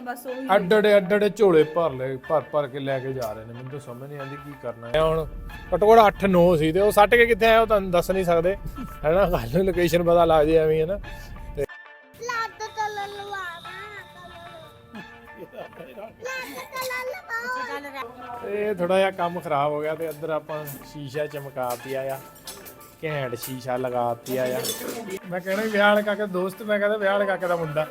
ਬਸ ਉਹੀ ਅੱਡੜੇ ਅੱਡੜੇ ਝੋਲੇ ਭਰ ਲੈ ਭਰ ਭਰ ਕੇ ਲੈ ਕੇ ਜਾ ਰਹੇ ਨੇ। ਮੈਨੂੰ ਤਾਂ ਸਮਝ ਨਹੀਂ ਆਉਂਦੀ ਕੀ ਕਰਨਾ ਹੈ। ਹੁਣ ਘੱਟੋ ਘੱਟ 8 9 ਸੀ ਤੇ ਉਹ ਸੱਟ ਕੇ ਕਿੱਥੇ ਆਇਆ ਉਹ ਤੁਹਾਨੂੰ ਦੱਸ ਨਹੀਂ ਸਕਦੇ। ਹੈਨਾ ਕੱਲ ਨੂੰ ਲੋਕੇਸ਼ਨ ਪਤਾ ਲੱਗ ਜੇ ਐਵੇਂ ਹੈਨਾ ਤੇ ਲੱਤ ਇਹ ਥੋੜਾ ਜਿਹਾ ਕੰਮ ਖਰਾਬ ਹੋ ਗਿਆ ਤੇ ਅੰਦਰ ਆਪਾਂ ਸ਼ੀਸ਼ਾ ਚਮਕਾਤੀ ਆ। ਘੈਂਟ ਸ਼ੀਸ਼ਾ ਲਗਾਤੀ ਆ। ਮੈਂ ਕਹਿਣਾ ਵਿਆਹ ਵਾਲੇ ਕਾਕੇ ਦੋਸਤ ਮੈਂ ਕਹਿੰਦਾ ਵਿਆਹ ਵਾਲੇ ਕਾਕੇ ਦਾ ਮੁੰਡਾ।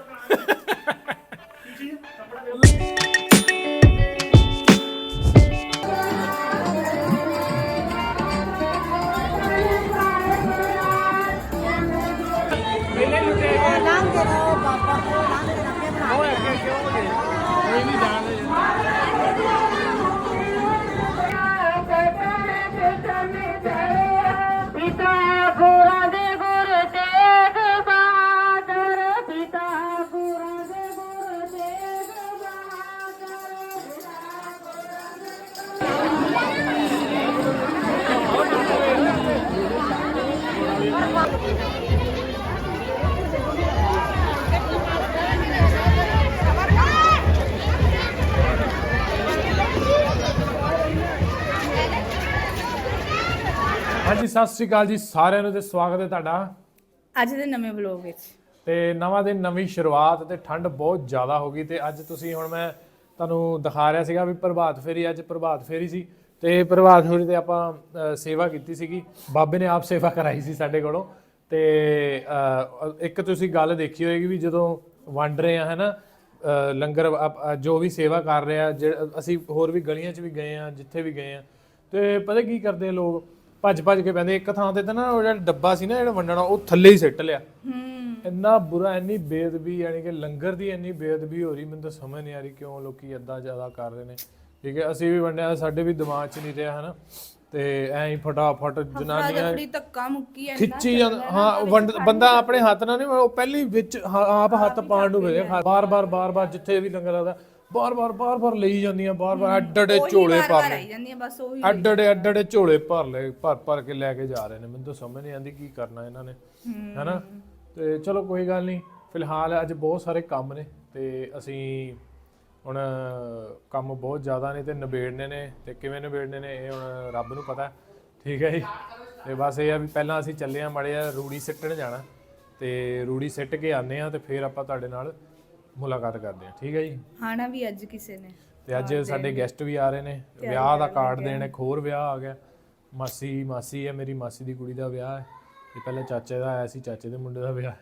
ਸਤਿ ਸ੍ਰੀ ਅਕਾਲ ਜੀ ਸਾਰਿਆਂ ਨੂੰ ਤੇ ਸਵਾਗਤ ਹੈ ਤੁਹਾਡਾ। ਅੱਜ ਦੇ ਨਵੇਂ ਵਲੌਗ ਵਿੱਚ। ਤੇ ਨਵਾਂ ਦਿਨ ਨਵੀਂ ਸ਼ੁਰੂਆਤ ਤੇ ਠੰਡ ਬਹੁਤ ਜ਼ਿਆਦਾ ਹੋ ਗਈ ਤੇ ਅੱਜ ਤੁਸੀਂ ਹੁਣ ਮੈਂ ਤੁਹਾਨੂੰ ਦਿਖਾ ਰਿਹਾ ਸੀਗਾ ਵੀ ਪ੍ਰਭਾਤ ਫੇਰੀ ਅੱਜ ਪ੍ਰਭਾਤ ਫੇਰੀ ਸੀ ਤੇ ਪ੍ਰਭਾਤ ਫੇਰੀ ਤੇ ਆਪਾਂ ਸੇਵਾ ਕੀਤੀ ਸੀਗੀ। ਬਾਬੇ ਨੇ ਆਪ ਸੇਵਾ ਕਰਾਈ ਸੀ ਸਾਡੇ ਕੋਲੋਂ ਤੇ ਇੱਕ ਤੁਸੀਂ ਗੱਲ ਦੇਖੀ ਹੋਏਗੀ ਵੀ ਜਦੋਂ ਵੰਡ ਰਹੇ ਆ ਹੈਨਾ ਲੰਗਰ ਜੋ ਵੀ ਸੇਵਾ ਕਰ ਰਹੇ ਆ ਅਸੀਂ ਹੋਰ ਵੀ ਗਲੀਆਂ 'ਚ ਵੀ ਗਏ ਆ ਜਿੱਥੇ ਵੀ ਗਏ ਆ ਤੇ ਪਤਾ ਕੀ ਕਰਦੇ ਆ ਲੋਕ? ਭੱਜ ਭੱਜ ਕੇ ਪੈਂਦੇ। ਇੱਕ ਥਾਂ ਤੇ ਤਾਂ ਨਾ ਉਹ ਜਿਹੜਾ ਡੱਬਾ ਸੀ ਨਾ ਜਿਹੜਾ ਵੰਡਣਾ ਉਹ ਥੱਲੇ ਹੀ ਸਿੱਟ ਲਿਆ। ਹੂੰ। ਇੰਨਾ ਬੁਰਾ ਇੰਨੀ ਬੇਅਦਬੀ ਯਾਨੀ ਕਿ ਲੰਗਰ ਦੀ ਇੰਨੀ ਬੇਅਦਬੀ ਹੋ ਰਹੀ ਮੈਨੂੰ ਤਾਂ ਸਮਝ ਨਹੀਂ ਆ ਰਹੀ ਕਿਉਂ ਲੋਕੀ ਇਦਾਂ ਜ਼ਿਆਦਾ ਕਰ ਰਹੇ ਨੇ। ਠੀਕ ਹੈ ਅਸੀਂ ਵੀ ਵੰਡਿਆ ਸਾਡੇ ਵੀ ਦਿਮਾਗ 'ਚ ਨਹੀਂ ਰਿਹਾ ਹਨਾ। ਤੇ ਐਂ ਹੀ ਫਟਾਫਟ ਜਨਾਨੀਆਂ ਜਫੜੀ ਧੱਕਾ ਮੁੱਕੀ ਐ ਖਿੱਚੀ ਜਾਂਦਾ। ਹਾਂ ਵੰਡ ਬੰਦਾ ਆਪਣੇ ਹੱਥ ਨਾਲ ਨਹੀਂ ਉਹ ਪਹਿਲੀ ਵਿੱਚ ਹ- ਆਪ ਹੱਥ ਪਾਣ ਨੂੰ ਵੇਲੇ ਬਾਰ ਬਾਰ ਬਾਰ ਬਾਰ ਜਿੱਥੇ ਵੀ ਲੰਗਰ ਆਦਾ ਬਾਰ ਬਾਰ ਬਾਰ ਬਾਰ ਲਈ ਜਾਂਦੀਆਂ ਬਾਰ ਬਾਰ ਅੱਡੜੇ ਝੋਲੇ ਭਰ ਲੈ ਆਈ ਜਾਂਦੀਆਂ ਬਸ ਉਹੀ ਅੱਡੜੇ ਅੱਡੜੇ ਝੋਲੇ ਭਰ ਲੈ ਭਰ ਭਰ ਕੇ ਲੈ ਕੇ ਜਾ ਰਹੇ ਨੇ। ਮੈਨੂੰ ਤਾਂ ਸਮਝ ਨਹੀਂ ਆਉਂਦੀ ਕੀ ਕਰਨਾ ਇਹਨਾਂ ਨੇ ਹੈਨਾ? ਤੇ ਚਲੋ ਕੋਈ ਗੱਲ ਨਹੀਂ ਫਿਲਹਾਲ ਅੱਜ ਬਹੁਤ ਸਾਰੇ ਕੰਮ ਨੇ ਤੇ ਅਸੀਂ ਹੁਣ ਕੰਮ ਬਹੁਤ ਜ਼ਿਆਦਾ ਨੇ ਤੇ ਨਿਬੇੜਨੇ ਨੇ ਤੇ ਕਿਵੇਂ ਨਿਬੇੜਨੇ ਨੇ ਇਹ ਹੁਣ ਰੱਬ ਨੂੰ ਪਤਾ। ਠੀਕ ਹੈ ਜੀ? ਤੇ ਬਸ ਇਹ ਆ ਵੀ ਪਹਿਲਾਂ ਅਸੀਂ ਚੱਲੇ ਆ ਮੜੇ ਆ ਰੂੜੀ ਸਿੱਟਣ ਜਾਣਾ ਤੇ ਰੂੜੀ ਸਿੱਟ ਕੇ ਆਨੇ ਆ ਤੇ ਫਿਰ ਆਪਾਂ ਤੁਹਾਡੇ ਨਾਲ ਮੁਲਾਕਾਤ ਕਰਦੇ ਆ ਠੀਕ ਹੈ ਜੀ? ਆਣਾ ਵੀ ਅੱਜ ਕਿਸੇ ਨੇ। ਤੇ ਅੱਜ ਸਾਡੇ ਗੈਸਟ ਵੀ ਆ ਰਹੇ ਨੇ ਵਿਆਹ ਦਾ ਕਾਰਡ ਦੇਣ ਇੱਕ ਹੋਰ ਵਿਆਹ ਆ ਗਿਆ। ਮਾਸੀ ਮਾਸੀ ਹੈ ਮੇਰੀ ਮਾਸੀ ਦੀ ਕੁੜੀ ਦਾ ਵਿਆਹ ਹੈ। ਇਹ ਪਹਿਲਾਂ ਚਾਚੇ ਦਾ ਆਇਆ ਸੀ ਚਾਚੇ ਦੇ ਮੁੰਡੇ ਦਾ ਵਿਆਹ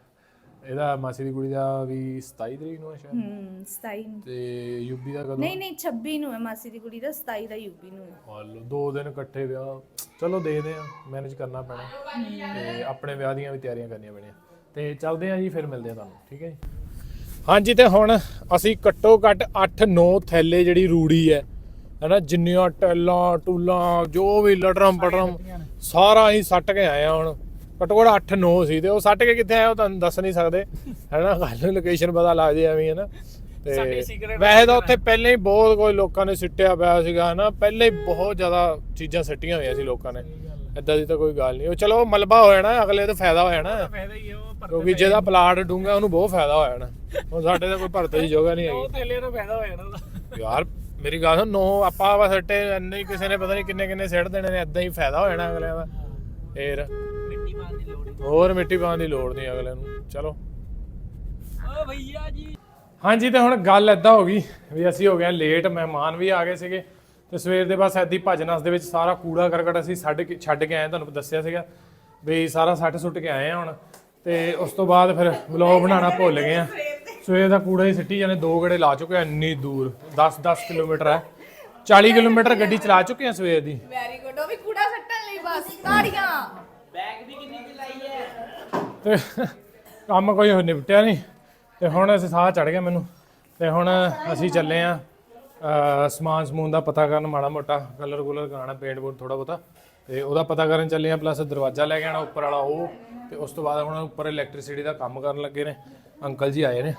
ਇਹਦਾ ਮਾਸੀ ਦੀ ਕੁੜੀ ਦਾ ਵੀ 27 ਤਰੀਕ ਨੂੰ ਹੈ ਸ਼ਾਇਦ। ਹੂੰ 27 ਨੂੰ। ਤੇ ਯੂਪੀ ਦਾ ਕਦੋਂ? ਨਹੀਂ ਨਹੀਂ 26 ਨੂੰ ਹੈ ਮਾਸੀ ਦੀ ਕੁੜੀ ਦਾ 27 ਦਾ ਯੂਪੀ ਨੂੰ ਹੈ। ਹਲੋ ਦੋ ਦਿਨ ਇਕੱਠੇ ਵਿਆਹ। ਚਲੋ ਦੇਖਦੇ ਆ ਮੈਨੇਜ ਕਰਨਾ ਪੈਣਾ। ਤੇ ਆਪਣੇ ਵਿਆਹ ਦੀਆਂ ਵੀ ਤਿਆਰੀਆਂ ਕਰਨੀਆਂ ਪੈਣੀਆਂ। ਤੇ ਚੱਲਦੇ ਆ ਜੀ ਫਿਰ ਮਿਲਦੇ ਆ ਤੁਹਾਨੂੰ ਠੀਕ ਹੈ ਜੀ? ਹਾਂਜੀ ਤੇ ਹੁਣ ਅਸੀਂ ਘੱਟੋ ਘੱਟ 8-9 ਥੈਲੇ ਜਿਹੜੀ ਰੂੜੀ ਹੈ ਹਨਾ ਜਿੰਨੀਆਂ ਟੈਲਾਂ ਟੂਲਾਂ ਜੋ ਵੀ ਲਟਰਮ ਪਟਰਮ ਸਾਰਾ ਹੀ ਸੱਟ ਕੇ ਆਏ ਆ ਹੁਣ। ਘੱਟੋ ਘੱਟ 8-9 ਸੀ ਤੇ ਉਹ ਸੱਟ ਕੇ ਕਿੱਥੇ ਆਇਆ ਉਹ ਤੁਹਾਨੂੰ ਦੱਸ ਨਹੀਂ ਸਕਦੇ। ਹੈਨਾ ਨੂੰ ਲੋਕੇਸ਼ਨ ਪਤਾ ਲੱਗ ਜੇ ਐਵੇਂ ਹਨਾ। ਤੇ ਵੈਸੇ ਤਾਂ ਉੱਥੇ ਪਹਿਲਾਂ ਹੀ ਬਹੁਤ ਕੋਈ ਲੋਕਾਂ ਨੇ ਸਿੱਟਿਆ ਪਿਆ ਸੀਗਾ ਹਨਾ। ਪਹਿਲਾਂ ਹੀ ਬਹੁਤ ਜ਼ਿਆਦਾ ਚੀਜ਼ਾਂ ਸਿੱਟੀਆਂ ਹੋਈਆਂ ਸੀ ਲੋਕਾਂ ਨੇ। ਇਦਾਂ ਦੀ ਤਾਂ ਕੋਈ ਗੱਲ ਨਹੀਂ। ਉਹ ਚਲੋ ਮਲਬਾ ਹੋ ਜਾਣਾ ਅਗਲੇ ਤਾਂ ਫਾਇਦਾ ਹੋ ਜਾਣਾ। ਫਾਇਦਾ ਹੀ ਉਹ ਕਿਉਂਕਿ ਜਿਹਦਾ ਪਲਾਟ ਡੂੰਗਾ ਉਹਨੂੰ ਬਹੁਤ ਫਾਇਦਾ ਹੋ ਜਾਣਾ। ਹੁਣ ਸਾਡੇ ਤਾਂ ਕੋਈ ਭਰਤ ਦੀ ਜਗ੍ਹਾ ਨਹੀਂ ਹੈਗੀ। ਥੱਲੇ ਨੂੰ ਫਾਇਦਾ ਹੋ ਜਾਣਾ ਉਹਦਾ। ਯਾਰ ਮੇਰੀ ਗੱਲ ਸੁਣ ਨੋ ਆਪਾਂ ਵਾ ਸੱਟੇ ਇੰਨੇ ਹੀ ਕਿਸੇ ਨੇ ਪਤਾ ਨਹੀਂ ਕਿੰਨੇ ਕਿੰਨੇ ਸਿੱਟ ਦੇਣੇ ਨੇ ਇਦਾਂ ਹੀ ਫਾਇਦਾ ਹੋ ਜਾਣਾ ਅਗਲਿਆਂ ਦਾ। ਫੇਰ ਮਿੱਟੀ ਪਾਣ ਦੀ ਲੋੜ ਹੋਰ ਮਿੱਟੀ ਪਾਉਣ ਦੀ ਲੋੜ ਨਹੀਂ ਅਗਲੇ ਨੂੰ। ਚਲੋ। ਓ ਭਈਆ ਜੀ। ਹਾਂਜੀ ਤੇ ਹੁਣ ਗੱਲ ਐਦਾਂ ਹੋ ਗਈ ਵੀ ਅਸੀਂ ਹੋ ਗਏ ਲੇਟ ਮਹਿਮਾਨ ਵੀ ਆ ਗਏ ਸੀਗੇ। ਤੇ ਸਵੇਰ ਦੇ ਬਸ ਐਦੀ ਭੱਜ ਨਸ ਦੇ ਵਿੱਚ ਸਾਰਾ ਕੂੜਾ ਕਰਕਟ ਅਸੀਂ ਛੱਡ ਕੇ ਛੱਡ ਕੇ ਆਏ ਤੁਹਾਨੂੰ ਦੱਸਿਆ ਸੀਗਾ ਵੀ ਸਾਰਾ ਸੱਟ ਸੁੱਟ ਕੇ ਆਏ ਆ ਹੁਣ। ਤੇ ਉਸ ਤੋਂ ਬਾਅਦ ਫਿਰ ਵਲੌਗ ਬਣਾਉਣਾ ਭੁੱਲ ਗਏ ਆ। ਸਵੇਰ ਦਾ ਕੂੜਾ ਹੀ ਸਿੱਟੀ ਜਾਂਦੇ ਦੋ ਗੜੇ ਲਾ ਚੁੱਕੇ ਆ ਇੰਨੀ ਦੂਰ 10-10 ਕਿਲੋਮੀਟਰ ਹੈ 40 ਕਿਲੋਮੀਟਰ ਗੱਡੀ ਚਲਾ ਚੁੱਕੇ ਆ ਸਵੇਰ ਦੀ। ਵੈਰੀ ਗੁੱਡ ਉਹ ਵੀ ਕੂੜਾ ਸੱਟਣ ਲਈ ਬਸ ਤਾੜੀਆਂ। ਤੇ ਕੰਮ ਕੋਈ ਹੋਰ ਨਿਪਟਿਆ ਨਹੀਂ। ਤੇ ਹੁਣ ਅਸੀਂ ਸਾਹ ਚੜ ਗਿਆ ਮੈਨੂੰ। ਤੇ ਹੁਣ ਅਸੀਂ ਚੱਲੇ ਆ ਸਮਾਨ ਸਮੂਨ ਦਾ ਪਤਾ ਕਰਨ, ਮਾੜਾ ਮੋਟਾ ਕਲਰ ਕੁਲਰ ਕਰਾਉਣਾ ਪੇਂਟ ਪੂੰਟ ਥੋੜਾ ਬਹੁਤਾ। ਤੇ ਉਹਦਾ ਪਤਾ ਕਰਨ ਚੱਲੇ ਆ ਪਲੱਸ ਦਰਵਾਜ਼ਾ ਲੈ ਕੇ ਆਣਾ ਉੱਪਰ ਵਾਲਾ ਉਹ, ਤੇ ਉਸ ਤੋਂ ਬਾਅਦ ਹੁਣ ਉੱਪਰ ਇਲੈਕਟ੍ਰਿਸਿਟੀ ਦਾ ਕੰਮ ਕਰਨ ਲੱਗੇ ਨੇ। ਅੰਕਲ ਜੀ ਆਏ ਨੇ।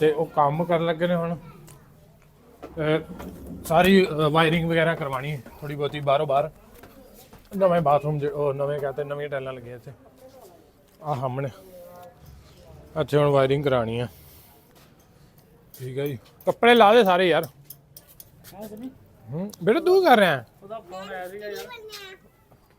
ਤੇ ਉਹ ਕੰਮ ਕਰਨ ਲੱਗੇ ਨੇ ਹੁਣ। ਸਾਰੀ ਵਾਇਰਿੰਗ ਵਗੈਰਾ ਕਰਵਾਣੀ ਹੈ ਥੋੜੀ ਬਹੁਤੀ ਬਾਹਰੋਂ ਬਾਹਰ। ਨਵੇਂ ਬਾਥਰੂਮ ਉਹ ਨਵੇਂ ਕਹਤੇ ਨਵੀਆਂ ਟਾਈਲਾਂ ਲੱਗੀਆਂ ਇੱਥੇ। ਆ ਸਾਹਮਣੇ। ਅੱਛਾ ਹੁਣ ਵਾਇਰਿੰਗ ਕਰਾਣੀ ਆ ਠੀਕ ਹੈ ਜੀ। ਕੱਪੜੇ ਲਾ ਦੇ ਸਾਰੇ ਯਾਰ। ਹਾਂ ਸੁਣੀ ਹੂੰ ਬੇਟਾ ਤੂੰ ਕਰ ਰਿਹਾ? ਉਹਦਾ ਫੋਨ ਆਇਆ ਸੀਗਾ ਯਾਰ।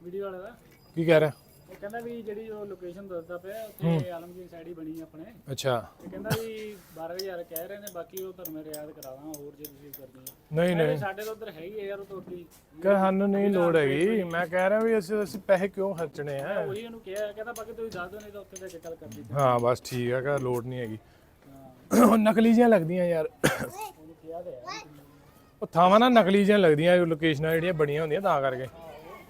ਵੀਡੀਓ ਵਾਲੇ ਦਾ। ਕੀ ਕਹਿ ਰਿਹਾ? ਉਹ ਕਹਿੰਦਾ ਵੀ ਜਿਹੜੀ ਉਹ ਲੋਕੇਸ਼ਨ ਦੱਸਦਾ ਪਿਆ ਉੱਥੇ ਆਲਮਗੀਰ ਸਾਈਡ ਹੀ ਬਣੀ ਆਪਣੇ। ਅੱਛਾ। ਤੇ ਕਹਿੰਦਾ ਵੀ 12000 ਕਹਿ ਰਹੇ ਨੇ ਬਾਕੀ ਉਹ ਤੁਹਾਨੂੰ ਮੈਂ ਰਿਆਦ ਕਰਾ ਦਾਂ ਹੋਰ ਜੇ ਤੁਸੀਂ ਕਰਨੀ ਹੈ ਨਹੀਂ ਨਹੀਂ। ਸਾਡੇ ਤਾਂ ਉਧਰ ਹੈ ਹੀ ਹੈ ਯਾਰ ਉਹ ਤਾਂ ਉੱਡੀ ਕਿ ਸਾਨੂੰ ਨਹੀਂ ਲੋੜ ਹੈਗੀ। ਮੈਂ ਕਹਿ ਰਿਹਾ ਵੀ ਅਸੀਂ ਅਸੀਂ ਪੈਸੇ ਕਿਉਂ ਖਰਚਣੇ ਆ? ਉਹੀ ਉਹਨੂੰ ਕਿਹਾ ਕਹਿੰਦਾ ਬਾਕੀ ਤੁਸੀਂ ਦੱਸ ਦਿਓ ਨਹੀਂ ਤਾਂ ਉੱਥੇ ਜਾ ਕੇ ਗੱਲ ਕਰਦੀ ਹਾਂ ਬਸ ਠੀਕ ਹੈ ਕਿ ਲੋੜ ਨਹੀਂ ਹੈਗੀ। ਉਹ ਨਕਲੀ ਜਿਹੀਆਂ ਲੱਗਦੀਆਂ ਯਾਰ। ਉਹ ਥਾਵਾਂ ਨਾ ਨਕਲੀ ਜਿਹੀਆਂ ਲੱਗਦੀਆਂ ਲੋਕੇਸ਼ਨਾਂ ਜਿਹੜੀਆਂ ਬਣੀਆਂ ਹੁੰਦੀਆਂ ਤਾਂ ਕਰਕੇ।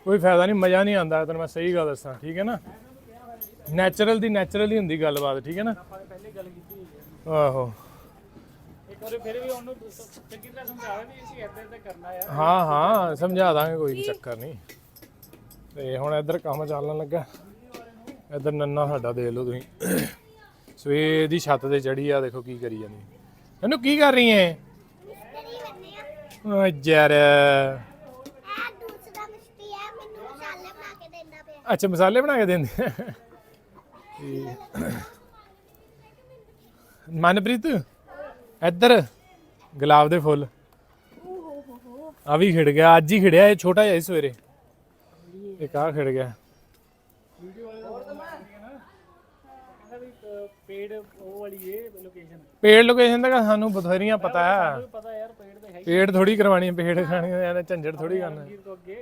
ਕੋਈ ਫਾਇਦਾ ਨਹੀਂ ਮਜ਼ਾ ਨਹੀਂ ਆਉਂਦਾ ਤੈਨੂੰ ਮੈਂ ਸਹੀ ਗੱਲ ਦੱਸਾਂ ਠੀਕ ਹੈ ਨਾ? ਨੈਚੁਰਲ ਦੀ ਨੈਚੁਰਲ ਹੀ ਹੁੰਦੀ ਗੱਲਬਾਤ ਠੀਕ ਹੈ ਨਾ? ਪਹਿਲੇ ਗੱਲ ਕੀਤੀ ਆਹੋ। ਇੱਕ ਵਾਰੀ ਫਿਰ ਵੀ ਉਹਨੂੰ ਸ- ਚੰਗੀ ਤਰ੍ਹਾਂ ਸਮਝਾਇਆ ਵੀ ਅਸੀਂ ਇੱਦਾਂ ਇੱਦਾਂ ਕਰਨਾ ਆ ਹਾਂ ਹਾਂ ਸਮਝਾ ਦਾਂਗੇ ਕੋਈ ਚੱਕਰ ਨਹੀਂ ਤੇ ਹੁਣ ਇੱਧਰ ਕੰਮ ਚੱਲਣ ਲੱਗਾ। ਇੱਧਰ ਨੰਨਾ ਸਾਡਾ ਦੇਖ ਲਓ ਤੁਸੀਂ। ਸਵੇਰ ਦੀ ਛੱਤ ਤੇ ਚੜੀ ਆ, ਦੇਖੋ ਕੀ ਕਰੀ ਜਾਂਦੀ। ਇਹਨੂੰ ਕੀ ਕਰ ਰਹੀ ਐ ਓ ਯਾਰ ਬਣਾ ਕੇ ਅੱਛਾ, ਮਸਾਲੇ ਬਣਾ ਕੇ ਦਿੰਦੇ ਮਨਪ੍ਰੀਤ, ਇੱਧਰ, ਗੁਲਾਬ ਦੇ ਫੁੱਲ। ਆ ਵੀ ਖਿੜ ਗਿਆ, ਅੱਜ ਹੀ ਖਿੜਿਆ ਇਹ, ਛੋਟਾ ਜਿਹਾ ਸੀ ਸਵੇਰੇ। ਇੱਕ ਆ ਖਿੜ ਗਿਆ ਵੀਡੀਓ ਵਾਲੇ ਦਾ ਫੋਨ ਆਇਆ ਸੀਗਾ ਨਾ ਕਹਿੰਦਾ ਵੀ ਅ, ਪੇੜ ਉਹ ਵਾਲੀ ਏ ਲੋਕੇਸ਼ਨ ਪੇੜ ਲੋਕੇਸ਼ਨ ਦਾ ਸਾਨੂੰ ਬਥੇਰੀਆਂ ਪਤਾ ਹੈ ਮੈਨੂੰ ਪਤਾ ਯਾਰ ਪੇੜ ਤੇ ਹੈ ਹੀ। ਪੇੜ ਥੋੜੀ ਕਰਵਾਣੀ ਹੈ ਪੇੜ ਖਾਣੀ ਹੈ ਝੰਜੜ ਥੋੜੀ ਕਰਨਾ। ਵੀਰ ਤੋਂ ਅੱਗੇ।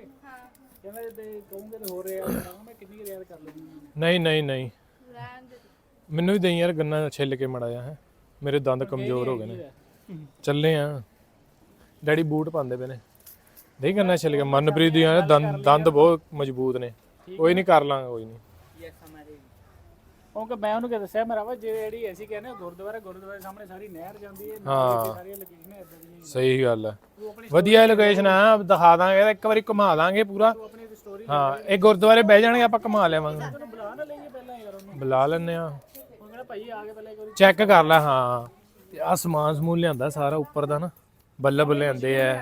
ਕਹਿੰਦਾ ਜੇ ਤੇ ਕਹੂੰਗੇ ਤੇ ਹੋਰ ਰਿਆਦ ਕਰਾਂਗਾ ਮੈਂ ਕਿੰਨੀ ਰਿਆਦ ਕਰ ਲੈਣੀ ਨਹੀਂ ਨਹੀਂ ਨਹੀਂ। ਮੈਨੂੰ ਵੀ ਦੇਈ ਯਾਰ ਗੰਨਾ ਛਿੱਲ ਕੇ ਮੜਾ ਜਾ ਹੈ। ਮੇਰੇ ਦੰਦ ਕਮਜ਼ੋਰ ਹੋ ਗਏ ਨੇ। ਚੱਲੇ ਆ। ਡੈਡੀ ਬੂਟ ਪਾਉਂਦੇ ਪਏ ਨੇ। ਨਹੀਂ ਗੰਨਾ ਛਿੱਲ ਕੇ। ਮਨਪ੍ਰੀਤ ਦੀ ਯਾਰ ਦੰਦ ਦੰਦ ਬਹੁਤ ਮਜ਼ਬੂਤ ਨੇ। ਕੋਈ ਨਹੀਂ ਕਰ ਲਾਂਗਾ ਕੋਈ ਨਹੀਂ। ਕਿਉਂਕਿ ਮੈਂ ਉਹਨੂੰ ਕਿਹਾ ਦੱਸਿਆ ਮੇਰਾ ਵਾ ਜਿਹੜੀ ਅਸੀਂ ਕਹਿੰਦੇ ਆ ਗੁਰਦੁਆਰਾ ਗੁਰਦੁਆਰੇ ਸਾਹਮਣੇ ਸਾਰੀ ਨਹਿਰ ਜਾਂਦੀ ਹੈ ਹਾਂ। ਸਾਰੀਆਂ ਲੋਕੇਸ਼ਨਾਂ ਇਦਾਂ ਦੀਆਂ ਸਹੀ ਗੱਲ ਹੈ। ਵਧੀਆ ਲੋਕੇਸ਼ਨ ਆ ਦਿਖਾ ਦਾਂਗੇ ਇੱਕ ਵਾਰੀ ਘੁਮਾ ਦਾਂਗੇ ਪੂਰਾ। ਤੂੰ ਆਪਣੀ ਸਟੋਰੀ ਹਾਂ ਇਹ ਗੁਰਦੁਆਰੇ ਬਹਿ ਜਾਣਗੇ ਆਪਾਂ ਘੁਮਾ ਲਿਆਵਾਂਗੇ। ਬੁਲਾ ਨਾ ਲਈਏ ਪਹਿਲਾਂ ਯਾਰ ਉਹਨੂੰ। ਬੁਲਾ ਲੈਣੇ ਆ ਉਹ ਕਹਿੰਦਾ ਭਾਈ ਆ ਕੇ ਪਹਿਲਾਂ ਇੱਕ ਵਾਰੀ ਚੈੱਕ ਕਰ ਲੈ ਹਾਂ। ਤੇ ਆ ਸਮਾਨ ਸਮੂਨ ਲਿਆਂਦਾ ਸਾਰਾ ਉੱਪਰ ਦਾ ਨਾ। ਬੱਲਬ ਲਿਆਂਦੇ ਆ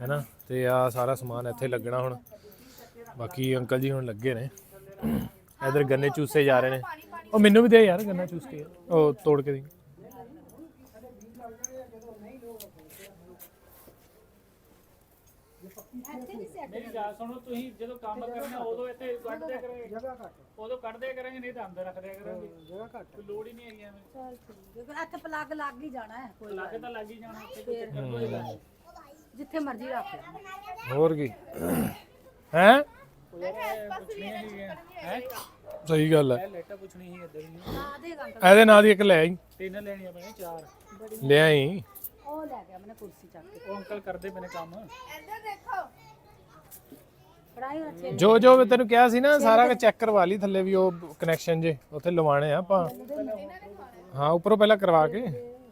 ਹੈਨਾ ਤੇ ਆ ਸਾਰਾ ਸਮਾਨ ਇੱਥੇ ਲੱਗਣਾ ਹੁਣ। ਬਾਕੀ ਅੰਕਲ ਜੀ ਹੁਣ ਲੱਗੇ ਨੇ। ਇਧਰ ਗੰਨੇ ਚੂਸੇ ਜਾ ਰਹੇ ਨੇ। ਉਹ ਮੈਨੂੰ ਵੀ ਦੇ ਯਾਰ ਗੰਨਾ ਚੂਸ ਕੇ। ਉਹ ਤੋੜ ਕੇ ਦੇ। ਮੇਰੀ ਗੱਲ ਸੁਣੋ ਤੁਸੀਂ ਜਦੋਂ ਕੰਮ ਕਰਨਾ ਉਦੋਂ ਇੱਥੇ ਕੱਢਦੇ ਕਰਾਂਗੇ। ਜਗ੍ਹਾ ਘੱਟ ਉਦੋਂ ਕੱਢਦੇ ਕਰਾਂਗੇ ਨਹੀਂ ਤਾਂ ਅੰਦਰ ਰੱਖਦੇ ਕਰਾਂਗੇ। ਜਗ੍ਹਾ ਘੱਟ ਕੋਈ ਲੋੜ ਹੀ ਨਹੀਂ ਹੈਗੀ ਐਵੇਂ। ਚੱਲ ਠੀਕ ਹੈ ਇੱਥੇ ਪਲੱਗ ਲੱਗ ਹੀ ਜਾਣਾ ਹੈ ਕੋਈ ਲੱਗ ਤਾਂ ਲੱਗ ਹੀ ਜਾਣਾ ਉੱਥੇ ਕੋਈ ਚੱਕਰ ਨਹੀਂ। ਹੋਏਗਾ ਜਿੱਥੇ ਮਰਜ਼ੀ ਰੱਖ ਲੈ ਹੋਰ ਕੀ? ਹੈ? ਹੈ? ਸਹੀ ਗੱਲ ਹੈ। ਇਹ ਲੈਟਾ ਪੁੱਛਣੀ ਸੀ ਇੱਧਰ ਹੀ ਆ ਦੇਗਾ ਅੰਕਲ ਇਹਦੇ ਨਾਲ ਦੀ ਇੱਕ ਲੈ ਆਈ। ਤਿੰਨ ਲੈਣੀਆਂ ਪੈਣੀਆਂ ਚਾਰ। ਲੈ ਆਈ। ਉਹ ਲੈ ਗਿਆ ਮੈਨੇ ਕੁਰਸੀ ਚੱਕ ਕੇ। ਉਹ ਅੰਕਲ ਕਰਦੇ ਪਏ ਨੇ ਕੰਮ। ਫੜਾਈ ਅੱਛੇ ਜੋ ਜੋ ਮੈਂ ਤੈਨੂੰ ਕਿਹਾ ਸੀ ਨਾ ਸਾਰਾ ਚੈੱਕ ਕਰਵਾ ਲਈ ਥੱਲੇ ਵੀ ਉਹ ਕਨੈਕਸ਼ਨ ਜੇ ਉੱਥੇ ਲਵਾਣੇ ਆ ਆਪਾਂ। ਹਾਂ ਉੱਪਰੋਂ ਪਹਿਲਾਂ ਕਰਵਾ ਕੇ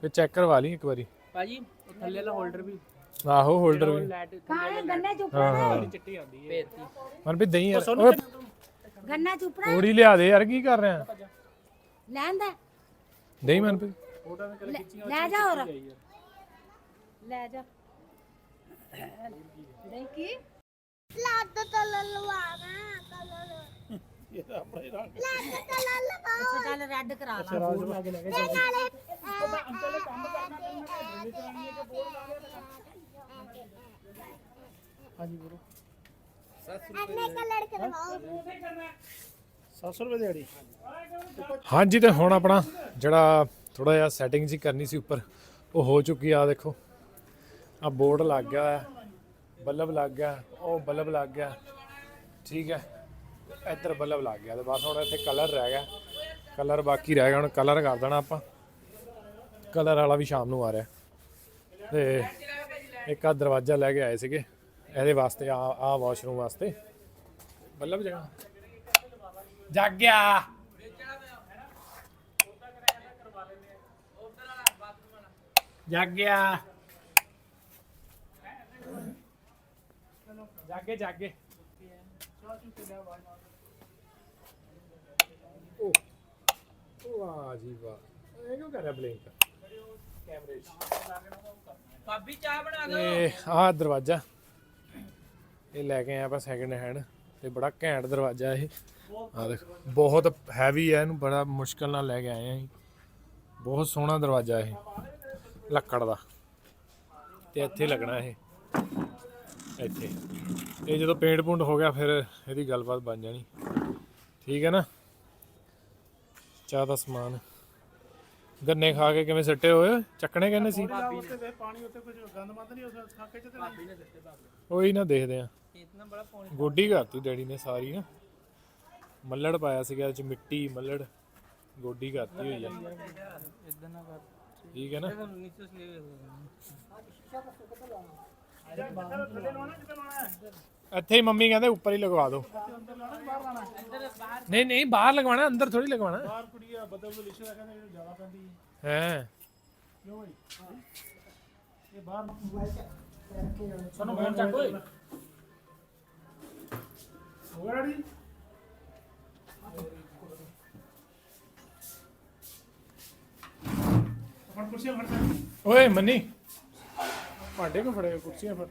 ਫਿਰ ਚੈੱਕ ਕਰਵਾ ਲਈ ਇੱਕ ਵਾਰੀ। ਭਾਜੀ ਉਹ ਥੱਲੇ ਵਾਲਾ ਹੋਲਡਰ ਵੀ। ਆਹੋ ਹੋਲਡਰ ਵੀ। ਲਾਈਟ ਖਾਣੇ ਗੰਨੇ ਚ ਹਾਂ ਹਾਂ। ਚਿੱਟੀ ਆਉਂਦੀ ਹੈ। ਮਨ ਵੀ ਦਈ ਯਾਰ ਓਏ ਗੰਨਾ ਚ ਉਪੜਾ ਥੋੜੀ ਲਿਆ ਦੇ ਯਾਰ ਕੀ ਕਰ ਰਿਹਾ? ਲੈਣ ਦਾ। ਦਈ ਮਨ ਵੀ ਫੋਟੋ ਵਿੱਚ ਕੱਲ ਖਿੱਚੀਆਂ ਲੈ ਜਾ ਹੋਰ। ਲੈ ਜਾ। ਨਹੀਂ ਕੀ? ਲੱਦ ਤਲ ਲਵਾਣਾ ਕਲਰ। ਇਹ ਆਪਣੇ ਰੰਗ। ਲੱਦ ਤਲ ਲਵਾਓ। ਅੱਛਾ ਚੱਲ ਰੈੱਡ ਕਰਾ ਲਾ। ਰਾਜ ਲਾ ਕੇ ਲੈ ਕੇ ਤੇ ਨਾਲੇ ਅੰਕਲ ਕੰਮ ਕਰਨਾ ਤੇ ਤੋਂ ਕੇ ਹਾਂਜੀ ਕਰਵਾਓ 700 ਰੁਪਏ ਦਿਹਾੜੀ। ਹਾਂਜੀ ਤੇ ਹੁਣ ਆਪਣਾ ਜਿਹੜਾ ਥੋੜਾ ਜਿਹਾ ਸੈਟਿੰਗ ਜੀ ਕਰਨੀ ਸੀ ਉੱਪਰ, ਉਹ ਹੋ ਚੁੱਕੀ ਆ ਦੇਖੋ। ਆ ਬੋਰਡ ਲੱਗ ਗਿਆ ਹੈ ਬੱਲਬ ਲੱਗ ਗਿਆ, ਉਹ ਬਲਬ ਲੱਗ ਗਿਆ। ਠੀਕ ਹੈ, ਇੱਧਰ ਬੱਲਬ ਲੱਗ ਗਿਆ ਤੇ ਬਸ ਹੁਣ ਇੱਥੇ ਕਲਰ ਰਹਿ ਗਿਆ। ਕਲਰ ਬਾਕੀ ਰਹਿ ਗਿਆ, ਹੁਣ ਕਲਰ ਕਰ ਦੇਣਾ ਆਪਾਂ। ਕਲਰ ਵਾਲਾ ਵੀ ਸ਼ਾਮ ਨੂੰ ਆ ਰਿਹਾ। ਤੇ ਇੱਕ ਆ ਦਰਵਾਜ਼ਾ ਲੈ ਕੇ ਆਏ ਸੀਗੇ। ਇਹਦੇ ਵਾਸਤੇ ਆ ਆ ਵਾਸ਼ਰੂਮ ਵਾਸਤੇ। ਬੱਲਬ ਜਗਾ ਜਗ ਗਿਆ। ਜਗ ਗਿਆ। ਜਾਗੇ ਜਾਗੇ ਉਹ ਵਾਹ ਜੀ ਵਾਹ। ਇਹ ਕਿਉਂ ਕਰ ਰਿਹਾ ਬਲਿੰਕ ਕੈਮਰੇ 'ਚ ਭਾਬੀ ਚਾਹ ਬਣਾ ਇਹ ਆਹ ਦਰਵਾਜ਼ਾ। ਇਹ ਲੈ ਕੇ ਆਇਆ ਆਪਾਂ ਸੈਕਿੰਡ ਹੈਂਡ ਤੇ ਬੜਾ ਘੈਂਟ ਦਰਵਾਜ਼ਾ ਇਹ। ਆ ਦੇਖ, ਬਹੁਤ ਹੈਵੀ ਹੈ ਇਹਨੂੰ, ਬੜਾ ਮੁਸ਼ਕਲ ਨਾਲ ਲੈ ਕੇ ਆਏ ਆ ਅਸੀਂ ਬਹੁਤ ਸੋਹਣਾ ਦਰਵਾਜ਼ਾ ਇਹ, ਲੱਕੜ ਦਾ। ਤੇ ਇੱਥੇ ਲੱਗਣਾ ਇਹ। ਇੱਥੇ। ਇਹ ਜਦੋਂ ਪੇਂਟ ਪੁੰਡ ਹੋ ਗਿਆ ਫਿਰ ਇਹਦੀ ਗੱਲਬਾਤ ਬਣ ਜਾਣੀ। ਠੀਕ ਹੈ ਨਾ? ਚਾਹ ਦਾ ਸਮਾਨ। ਗੰਨੇ ਖਾ ਕੇ ਕਿਵੇਂ ਸੱਟੇ ਹੋਏ? ਚੱਕਣੇ ਕਹਿੰਦੇ ਸੀ। ਪਾਣੀ ਉੱਤੇ ਕੁਝ ਗੰਦ ਮੰਦ ਨਹੀਂ ਉਸ ਖਾਕੇ ਚ ਤੇ ਉਹੀ ਨਾ ਦੇਖਦੇ ਆ। ਗੋਡੀ ਕਰਤੀ ਡੈਡੀ ਨੇ ਸਾਰੀ ਨਾ। ਮੱਲੜ ਪਾਇਆ ਸੀਗਾ ਇਹ ਚ ਮਿੱਟੀ ਮੱਲੜ ਗੋਡੀ ਕਰਤੀ ਹੋਈ ਆ। ਠੀਕ ਹੈ ਨਾ? ਇੱਥੇ ਹੀ ਮੰਮੀ ਕਹਿੰਦੇ ਉੱਪਰ ਹੀ ਲਗਵਾ ਦਿਓ। ਨਹੀਂ ਨਹੀਂ ਬਾਹਰ ਲਗਵਾਣਾ ਅੰਦਰ ਥੋੜੀ ਲਗਵਾਣਾ ਬਾਹਰ ਕੁੜੀ ਆ ਬਦਲ ਬਦਲ ਇਸ਼ੂ ਦਾ ਕਹਿੰਦੇ ਇਹਨੂੰ ਜ਼ਿਆਦਾ ਪੈਂਦੀ ਹੈ ਹੈ। ਕਿਉਂ ਬਈ? ਇਹ ਬਾਹਰ ਸਾਨੂੰ ਫੋਨ ਚੱਕ ਓਏ। ਹੋ ਗਿਆ ਕੁਰਸੀਆਂ ਫੜ ਸਕਦੇ ਓਏ, ਮੰਨੀ। ਭਾਂਡੇ ਕੋ ਫੜੇ ਕੁਰਸੀਆਂ ਫੜ।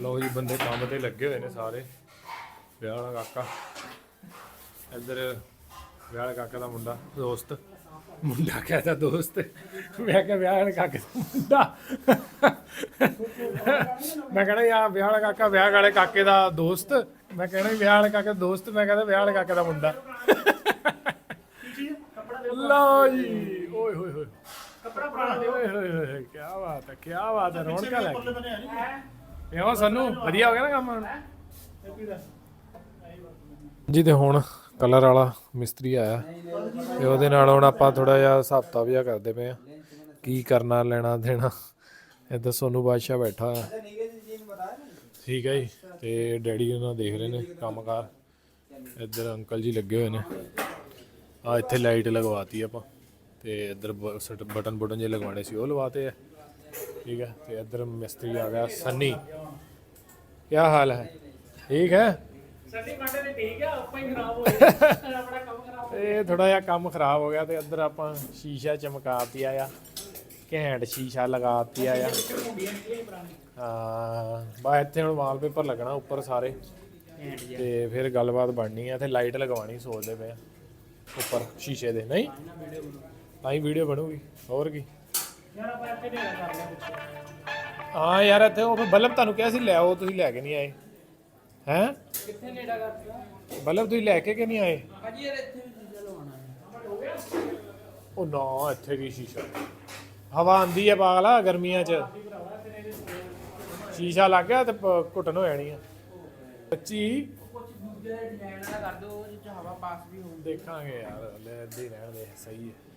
ਲੋ ਜੀ, ਬੰਦੇ ਕੰਮ ਤੇ ਲੱਗੇ ਹੋਏ ਨੇ ਸਾਰੇ। ਵਿਆਹ ਵਾਲਾ ਕਾਕਾ। ਇੱਧਰ ਵਿਆਹ ਵਾਲੇ ਕਾਕਾ ਦਾ ਮੁੰਡਾ, ਦੋਸਤ। ਮੁੰਡਾ ਕਹਿੰਦਾ ਦੋਸਤ ਮੈਂ ਕਿਹਾ ਵਿਆਹ ਵਾਲੇ ਕਾਕੇ ਦਾ ਮੁੰਡਾ। ਮੈਂ ਕਹਿੰਦਾ ਯਾ ਵਿਆਹ ਵਾਲਾ ਕਾਕਾ ਵਿਆਹ ਵਾਲੇ ਕਾਕੇ ਦਾ ਦੋਸਤ। ਮੈਂ ਕਹਿੰਦਾ ਵਿਆਹ ਵਾਲੇ ਕਾਕੇ ਦਾ ਦੋਸਤ? ਮੈਂ ਕਹਿੰਦਾ ਵਿਆਹ ਵਾਲੇ ਕਾਕੇ ਦਾ ਮੁੰਡਾ। ਲਓ ਜੀ ਓਏ ਹੋਏ ਹੋਏ। ਕੱਪੜਾ ਪੁਰਾਣਾ ਦਿਓ ਓਏ ਹੋਏ ਹੋਏ ਕੀ ਬਾਤ ਹੈ ਕੀ ਬਾਤ ਹੈ ਰੌਣਕਾਂ ਲੱਗ ਨਹੀਂ ਕਿਉਂ ਸਾਨੂੰ ਵਧੀਆ ਹੋ ਗਿਆ ਨਾ ਕੰਮ ਹੁਣ? ਇਹ ਜੀ ਤੇ ਹੁਣ ਕਲਰ ਵਾਲਾ ਮਿਸਤਰੀ ਆਇਆ। ਤੇ ਉਹਦੇ ਨਾਲ ਹੁਣ ਆਪਾਂ ਥੋੜਾ ਜਿਹਾ ਹਿਸਾਬ ਕਿਤਾਬ ਜਿਹਾ ਕਰਦੇ ਪਏ ਆ। ਕੀ ਕਰਨਾ, ਲੈਣਾ, ਦੇਣਾ। ਇੱਧਰ ਸੋਨੂ ਬਾਦਸ਼ਾਹ ਬੈਠਾ ਆ। ਠੀਕ ਹੈ ਜੀ। ਤੇ ਡੈਡੀ ਉਹਨਾਂ ਦੇਖ ਰਹੇ ਨੇ ਕੰਮਕਾਰ। ਇੱਧਰ ਅੰਕਲ ਜੀ ਲੱਗੇ ਹੋਏ ਨੇ। ਆ ਇੱਥੇ ਲਾਈਟ ਲਗਵਾਤੀ ਆਪਾਂ। ਤੇ ਇੱਧਰ ਬਟਨ ਬਟਨ ਜੇ ਲਗਵਾਣੇ ਸੀ, ਉਹ ਲਵਾਤੇ ਆ। ਠੀਕ ਹੈ ਤੇ ਇੱਧਰ ਮਿਸਤਰੀ ਆ ਗਿਆ, ਸੰਨੀ। ਕੀ ਹਾਲ ਹੈ? ਠੀਕ ਹੈ? ਸਾਡੀ ਕਾਂਡੇ ਤੇ ਠੀਕ ਆ ਆਪਾਂ ਹੀ ਖਰਾਬ ਹੋਏ ਆਪਣਾ ਕੰਮ ਖਰਾਬ ਇਹ ਥੋੜਾ ਜਿਹਾ ਕੰਮ ਖਰਾਬ ਹੋ ਗਿਆ ਤੇ ਇੱਧਰ ਆਪਾਂ ਸ਼ੀਸ਼ਾ ਚਮਕਾਤੀ ਆ। ਘੈਂਟ ਸ਼ੀਸ਼ਾ ਲਗਾਤੀ ਆ। ਹਾਂ ਬਾ ਇੱਥੇ ਹੁਣ ਵਾਲਪੇਪਰ ਲੱਗਣਾ ਉੱਪਰ ਸਾਰੇ। ਤੇ ਫਿਰ ਗੱਲਬਾਤ ਬਣਨੀ ਆ ਤੇ ਲਾਈਟ ਲਗਵਾਣੀ ਸੋਚਦੇ ਪਏ ਆ। ਉੱਪਰ ਸ਼ੀਸ਼ੇ ਦੇ ਨਹੀਂ? ਤਾਂ ਹੀ ਵੀਡੀਓ ਬਣੂਗੀ। ਹੋਰ ਕੀ? ਯਾਰ ਆਪਾਂ ਇੱਥੇ ਢੇਰਾ ਕਰ ਲਿਆ ਪਿੱਛੇ। ਹਾਂ ਯਾਰ ਇੱਥੇ ਉਹ ਬਲਬ ਤੁਹਾਨੂੰ ਕਿਹਾ ਸੀ ਲੈ ਆਓ ਤੁਸੀਂ ਲੈ ਕੇ ਨਹੀਂ ਆਏ। ਹੈ? ਕਿੱਥੇ ਨੇੜਾ ਕਰਦਾ ਬਲਬ ਤੁਸੀਂ ਲੈ ਕੇ ਕਿ ਨਹੀਂ ਆਏ? ਭਾਜੀ ਯਾਰ ਇੱਥੇ ਵੀ ਚੀਜ਼ਾਂ ਲਵਾਉਣਾ ਹੈ। ਉਹ ਨਾ ਇੱਥੇ ਕੀ ਸ਼ੀਸ਼ਾ। ਹਵਾ ਆਂਦੀ ਹੈ ਪਾਗਲਾ ਗਰਮੀਆਂ 'ਚ। ਸ਼ੀਸ਼ਾ ਲੱਗ ਗਿਆ ਤੇ ਘੁੱਟਣ ਹੋ ਜਾਣੀ ਆ। ਸੱਚੀ ਕੁਝ ਦੂਜੇ ਡਿਜ਼ਾਈਨ ਦਾ ਕਰ ਦਿਓ ਜਿੱਚ ਹਵਾ ਪਾਸ ਵੀ ਹੋਊ ਦੇਖਾਂਗੇ ਯਾਰ ਲੈ ਹੀ ਰਹਿਣ ਦੇ ਸਹੀ ਹੈ।